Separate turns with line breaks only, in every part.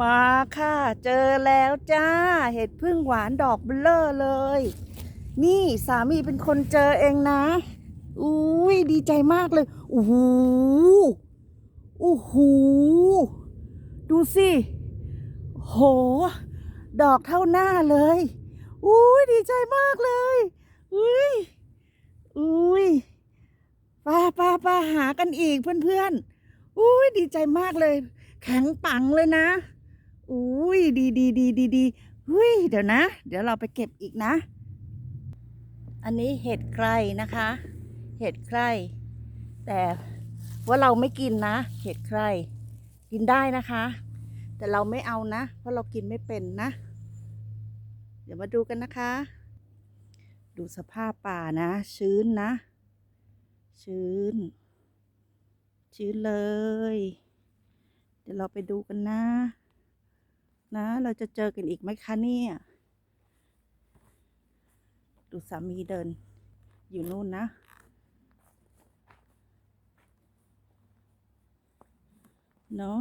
มาค่ะ เจอแล้วจ้า เห็ดพึ่งหวานดอกเบลอเลย นี่สามีเป็นคนเจอเองนะอุ้ยดีใจมากเลยโอ้โหโอ้โหดูสิโห ดอกเท่าหน้าเลยอุ้ยดีใจมากเลยอุ้ยอุ้ยป้าป้าป้าหากันอีกเพื่อนๆอุ้ยดีใจมากเลย แข็งปังเลยนะ อุ้ยดีดีดีดีดีอุ้ยเดี๋ยวนะ เดี๋ยวเราไปเก็บอีกนะ อันนี้เห็ดไครนะคะ เห็ดไครแต่ว่าเราไม่กินนะ เห็ดไครกินได้นะคะ แต่เราไม่เอานะ เพราะเรากินไม่เป็นนะ เดี๋ยวมาดูกันนะคะ ดูสภาพป่านะ ชื้นนะ ชื้น ชื้นเลย เดี๋ยวเราไปดูกันนะ นะ เราจะเจอกันอีกไหมคะเนี่ยดูสามีเดิน อยู่นู่นนะ เนาะ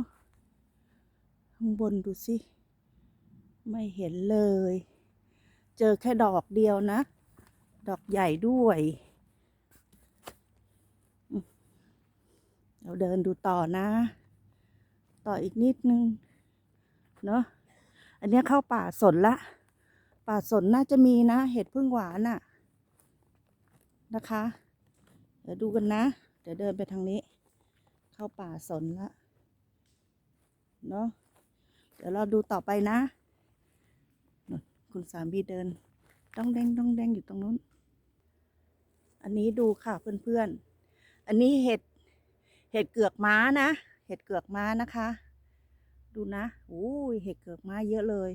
ข้างบนดูสิ ไม่เห็นเลย เจอแค่ดอกเดียวนะ ดอกใหญ่ด้วยเราเดินดูต่อนะ ต่ออีกนิดนึง เนาะ อันนี้เข้าป่าสนละ ป่าสนน่าจะมีนะ เห็ดพึ่งหวานน่ะ นะคะ เดี๋ยวดูกันนะ เดี๋ยวเดินไปทางนี้ เข้าป่าสนละเนาะเดี๋ยวเราดูต่อไปนะ คุณสามีเดิน ต้องแดงต้องแดงอยู่ตรงนู้น อันนี้ดูค่ะเพื่อนๆ อันนี้เห็ด เห็ดเกือกม้านะ เห็ดเกือกม้านะคะ ดูนะโอ้ยเห็ดเกือกม้าเยอะเลย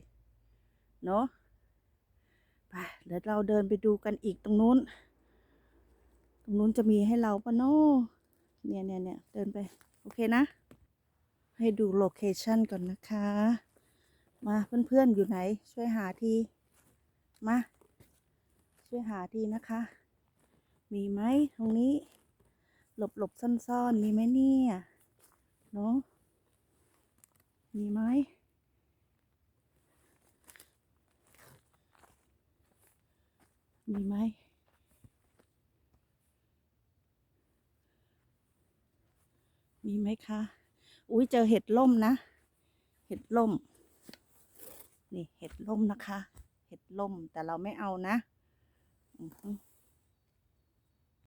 เนาะไปเดี๋ยวเราเดินไปดูกันอีกตรงนู้น ตรงนู้นจะมีให้เราปะเนาะเนี่ยเนี่ยเนี่ยเดินไป โอเคนะ ให้ดูโลเคชันก่อนนะคะ มาเพื่อนๆอยู่ไหน ช่วยหาทีมา ช่วยหาทีนะคะ มีไหมตรงนี้ หลบหลบซ่อนๆ มีไหมเนี่ย เนาะ มีไหมมีไหมมีไหมคะ อุ้ยเจอเห็ดล่มนะ เห็ดล่ม นี่เห็ดล่มนะคะ เห็ดล่มแต่เราไม่เอานะ อือ